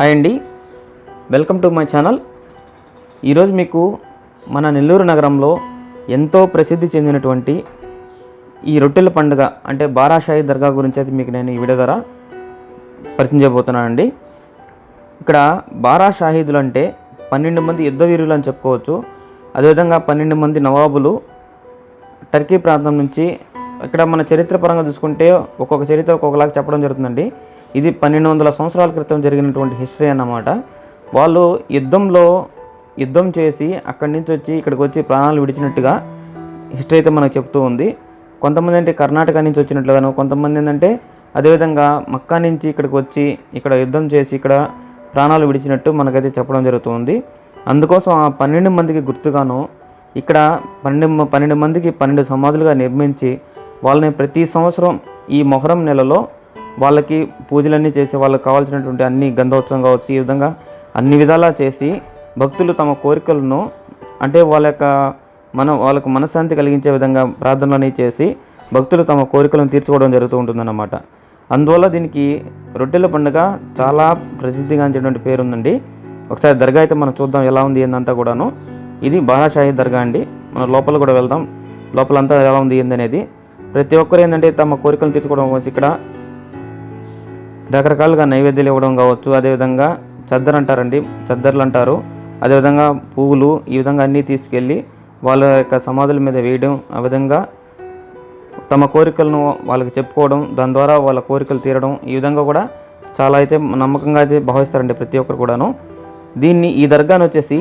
Hi అండి. Welcome to my channel. ఈరోజు మీకు మన నెల్లూరు నగరంలో ఎంతో ప్రసిద్ధి చెందినటువంటి ఈ రొట్టెల పండుగ అంటే బారాషాయి దర్గా గురించి అయితే మీకు నేను ఈ వీడియో ద్వారా పరిచయం చేయబోతున్నానండి. ఇక్కడ బారా షాహీదులు అంటే పన్నెండు మంది యుద్ధవీరులు అని చెప్పుకోవచ్చు. అదేవిధంగా పన్నెండు మంది నవాబులు టర్కీ ప్రాంతం నుంచి ఇక్కడ మన చరిత్ర పరంగా చూసుకుంటే ఒక్కొక్క చరిత్ర ఒక్కొక్కలాగా చెప్పడం జరుగుతుందండి. ఇది పన్నెండు వందల సంవత్సరాల క్రితం జరిగినటువంటి హిస్టరీ అన్నమాట. వాళ్ళు యుద్ధంలో యుద్ధం చేసి అక్కడి నుంచి వచ్చి ఇక్కడికి వచ్చి ప్రాణాలు విడిచినట్టుగా హిస్టరీ అయితే మనకు చెప్తూ ఉంది. కొంతమంది అంటే కర్ణాటక నుంచి వచ్చినట్లుగాను కొంతమంది ఏంటంటే అదేవిధంగా మక్కా నుంచి ఇక్కడికి వచ్చి ఇక్కడ యుద్ధం చేసి ఇక్కడ ప్రాణాలు విడిచినట్టు మనకైతే చెప్పడం జరుగుతుంది అందుకోసం ఆ పన్నెండు మందికి గుర్తుగాను ఇక్కడ పన్నెండు పన్నెండు మందికి పన్నెండు సమాధులుగా నిర్మించి వాళ్ళని ప్రతి సంవత్సరం ఈ మొహరం నెలలో వాళ్ళకి పూజలన్నీ చేసి వాళ్ళకి కావాల్సినటువంటి అన్ని గంధోత్సవం కావచ్చు ఈ విధంగా అన్ని విధాలా చేసి భక్తులు తమ కోరికలను అంటే వాళ్ళ యొక్క మన వాళ్ళకు మనశ్శాంతి కలిగించే విధంగా ప్రార్థనలని చేసి భక్తులు తమ కోరికలను తీర్చుకోవడం జరుగుతూ ఉంటుందన్నమాట. అందువల్ల దీనికి రొట్టెల పండుగ చాలా ప్రసిద్ధిగాంచినటువంటి పేరు ఉందండి ఒకసారి దర్గా అయితే మనం చూద్దాం ఎలా ఉంది ఏందంతా కూడాను. ఇది బారాషాహి దర్గా అండి. మన లోపల కూడా వెళ్దాం. లోపలంతా ఎలా ఉంది ఏందనేది. ప్రతి ఒక్కరు ఏంటంటే తమ కోరికలు తీర్చుకోవడం కోసం ఇక్కడ రకరకాలుగా నైవేద్యాలు ఇవ్వడం కావచ్చు అదేవిధంగా చద్దరు అంటారండి చద్దర్లు అంటారు. అదేవిధంగా పువ్వులు ఈ విధంగా అన్నీ తీసుకెళ్ళి వాళ్ళ యొక్క సమాధుల మీద వేయడం ఆ విధంగా తమ కోరికలను వాళ్ళకి చెప్పుకోవడం దాని ద్వారా వాళ్ళ కోరికలు తీరడం ఈ విధంగా కూడా చాలా అయితే నమ్మకంగా అయితే భావిస్తారండి ప్రతి ఒక్కరు కూడాను. దీన్ని ఈ దర్గాను వచ్చేసి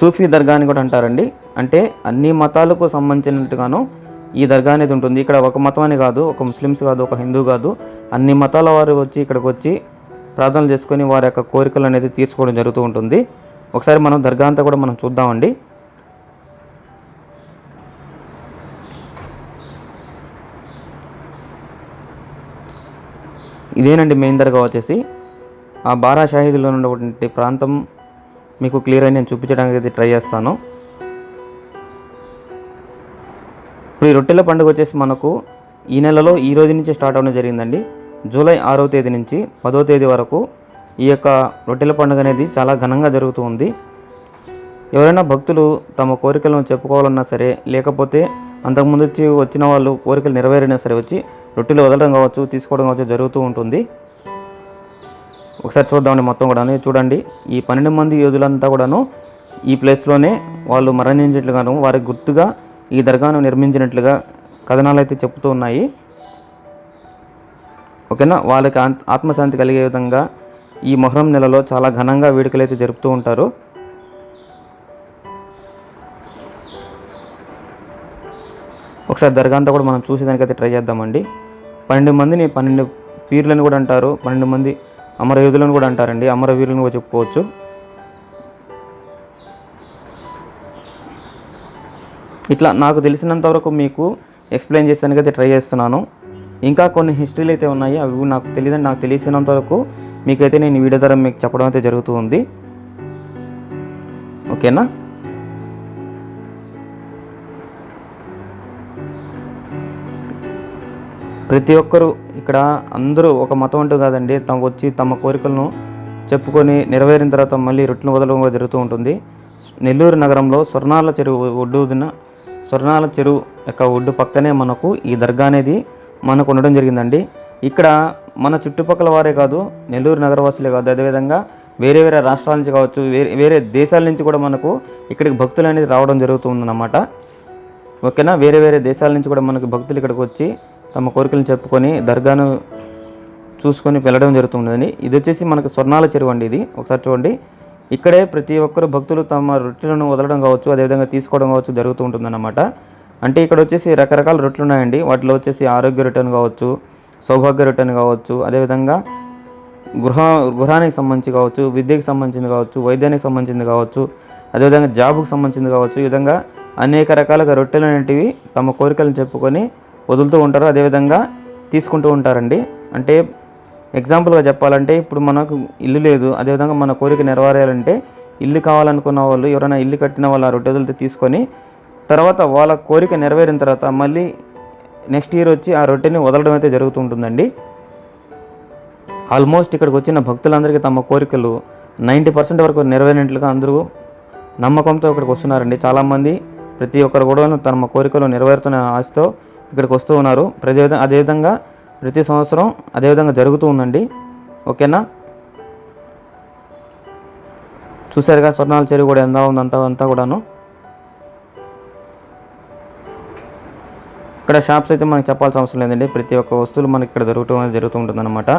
సూఫీ దర్గా అని కూడా అంటారండి. అంటే అన్ని మతాలకు సంబంధించినట్టుగాను ఈ దర్గా అనేది ఉంటుంది. ఇక్కడ ఒక మతం అని కాదు ఒక ముస్లిమ్స్ కాదు ఒక హిందూ కాదు. అన్ని మతాల వారు వచ్చి ఇక్కడికి వచ్చి ప్రార్థనలు చేసుకొని వారి యొక్క కోరికలు అనేది తీర్చుకోవడం జరుగుతూ ఉంటుంది. ఒకసారి మనం దర్గా అంతా కూడా మనం చూద్దామండి. ఇదేనండి మెయిన్ దర్గా వచ్చేసి. ఆ బారా షాహీదులో ఉన్నటువంటి ప్రాంతం మీకు క్లియర్ అని నేను చూపించడానికి అయితే ట్రై చేస్తాను. ఇప్పుడు ఈ రొట్టెల పండుగ వచ్చేసి మనకు ఈ నెలలో ఈ రోజు నుంచి స్టార్ట్ అవ్వడం జరిగిందండి. జూలై ఆరో తేదీ నుంచి పదో తేదీ వరకు ఈ యొక్క రొట్టెల పండుగ అనేది చాలా ఘనంగా జరుగుతూ ఉంది. ఎవరైనా భక్తులు తమ కోరికలను చెప్పుకోవాలన్నా సరే లేకపోతే అంతకుముందు వచ్చి వచ్చిన వాళ్ళు కోరికలు నెరవేరినా సరే వచ్చి రొట్టెలు వదలడం కావచ్చు తీసుకోవడం కావచ్చు జరుగుతూ ఉంటుంది. ఒకసారి చూద్దామండి మొత్తం కూడా చూడండి. ఈ పన్నెండు మంది యోధులంతా కూడాను ఈ ప్లేస్లోనే వాళ్ళు మరణించినట్లుగాను వారికి గుర్తుగా ఈ దర్గాను నిర్మించినట్లుగా కథనాలు అయితే చెప్తూ ఉన్నాయి. ఓకేనా? వాళ్ళకి ఆత్మశాంతి కలిగే విధంగా ఈ మొహరం నెలలో చాలా ఘనంగా వేడుకలు అయితే జరుపుతూ ఉంటారు. ఒకసారి దర్గా అంతా కూడా మనం చూసేదానికైతే ట్రై చేద్దామండి. పన్నెండు మందిని పన్నెండు పీర్లను కూడా అంటారు. పన్నెండు మంది అమరయోధులను కూడా అంటారండి. అమరవీరులను కూడా చెప్పుకోవచ్చు. ఇట్లా నాకు తెలిసినంత వరకు మీకు ఎక్స్ప్లెయిన్ చేసానికైతే ట్రై చేస్తున్నాను. ఇంకా కొన్ని హిస్టరీలు అయితే ఉన్నాయి అవి నాకు తెలియదని నాకు తెలిసినంత వరకు మీకైతే నేను వీడియో ద్వారా మీకు చెప్పడం అయితే జరుగుతూ ఉంది. ఓకేనా ప్రతి ఒక్కరు ఇక్కడ అందరూ ఒక మతం అంటూ కాదండి తమ వచ్చి తమ కోరికలను చెప్పుకొని నెరవేరిన తర్వాత మళ్ళీ రొట్టెలు వదలడం కూడా జరుగుతూ ఉంటుంది. నెల్లూరు నగరంలో స్వర్ణాల చెరువు ఒడ్డున స్వర్ణాల చెరువు యొక్క ఒడ్డు పక్కనే మనకు ఈ దర్గా అనేది మనకు ఉండడం జరిగిందండి. ఇక్కడ మన చుట్టుపక్కల వారే కాదు నెల్లూరు నగరవాసులే కాదు అదేవిధంగా వేరే వేరే రాష్ట్రాల నుంచి కావచ్చు వేరే వేరే దేశాల నుంచి కూడా మనకు ఇక్కడికి భక్తులు అనేది రావడం జరుగుతుందన్నమాట. ఓకేనా? వేరే వేరే దేశాల నుంచి కూడా మనకు భక్తులు ఇక్కడికి వచ్చి తమ కోరికలను చెప్పుకొని దర్గాను చూసుకొని వెళ్ళడం జరుగుతుందని. ఇది వచ్చేసి మనకు స్వర్ణాల చెరువు అండి ఇది. ఒకసారి చూడండి. ఇక్కడే ప్రతి ఒక్కరు భక్తులు తమ రొట్టెలను వదలడం కావచ్చు అదేవిధంగా తీసుకోవడం కావచ్చు జరుగుతూ ఉంటుందన్నమాట. అంటే ఇక్కడ వచ్చేసి రకరకాల రొట్టెలు ఉన్నాయండి వాటిలో వచ్చేసి ఆరోగ్య రొట్టెను కావచ్చు సౌభాగ్య రొట్టెను కావచ్చు అదేవిధంగా గృహ గృహానికి సంబంధించి కావచ్చు విద్యకి సంబంధించింది కావచ్చు వైద్యానికి సంబంధించింది కావచ్చు అదేవిధంగా జాబుకు సంబంధించింది కావచ్చు ఈ విధంగా అనేక రకాలుగా రొట్టెలు అనేటివి తమ కోరికలను చెప్పుకొని వదులుతూ ఉంటారు అదేవిధంగా తీసుకుంటూ ఉంటారండి. అంటే ఎగ్జాంపుల్గా చెప్పాలంటే ఇప్పుడు మనకు ఇల్లు లేదు. అదేవిధంగా మన కోరిక నెరవేరాలంటే ఇల్లు కావాలనుకున్న వాళ్ళు ఎవరైనా ఇల్లు కట్టిన వాళ్ళు ఆ రొట్టెలతో తీసుకొని తర్వాత వాళ్ళ కోరిక నెరవేరిన తర్వాత మళ్ళీ నెక్స్ట్ ఇయర్ వచ్చి ఆ రొట్టెని వదలడం అయితే జరుగుతుంటుందండి. ఆల్మోస్ట్ ఇక్కడికి వచ్చిన భక్తులందరికీ తమ కోరికలు నైంటీ పర్సెంట్ వరకు నెరవేరినట్లుగా అందరూ నమ్మకంతో ఇక్కడికి వస్తున్నారండి. చాలామంది ప్రతి ఒక్కరు కూడా తమ కోరికలు నెరవేరుతున్న ఆశతో ఇక్కడికి వస్తూ ఉన్నారు. ప్రతి విధంగా అదేవిధంగా ప్రతి సంవత్సరం అదేవిధంగా జరుగుతూ ఉందండి. ఓకేనా? చూసారుగా స్వర్ణాల చెరువు కూడా ఎంత ఉంది అంతా కూడాను. ఇక్కడ షాప్స్ అయితే మనకి చెప్పాల్సిన అవసరం లేదండి. ప్రతి ఒక్క వస్తువులు మనకి ఇక్కడ దొరుకుతూ జరుగుతూ ఉంటుందన్నమాట.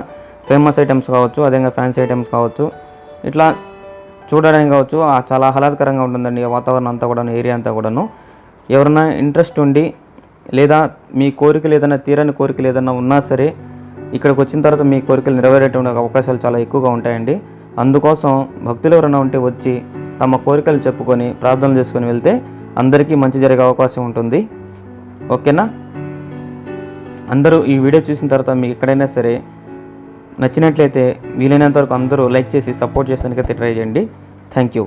ఫేమస్ ఐటమ్స్ కావచ్చు అదేవిధంగా ఫ్యాన్సీ ఐటమ్స్ కావచ్చు. ఇట్లా చూడడానికి కావచ్చు చాలా ఆహ్లాదకరంగా ఉంటుందండి ఆ వాతావరణం అంతా కూడాను ఏరియా అంతా కూడాను. ఎవరైనా ఇంట్రెస్ట్ ఉండి లేదా మీ కోరికలు ఏదైనా తీరని కోరికలు ఏదైనా ఉన్నా సరే ఇక్కడికి వచ్చిన తర్వాత మీ కోరికలు నెరవేరేటువంటి అవకాశాలు చాలా ఎక్కువగా ఉంటాయండి. అందుకోసం భక్తులు ఎవరైనా ఉంటే వచ్చి తమ కోరికలు చెప్పుకొని ప్రార్థనలు చేసుకొని వెళ్తే అందరికీ మంచి జరిగే అవకాశం ఉంటుంది. ఓకేనా? అందరూ ఈ వీడియో చూసిన తర్వాత మీకు ఎక్కడైనా సరే నచ్చినట్లయితే వీలైనంత వరకు అందరూ లైక్ చేసి సపోర్ట్ చేసానికైతే ట్రై చేయండి. Thank you.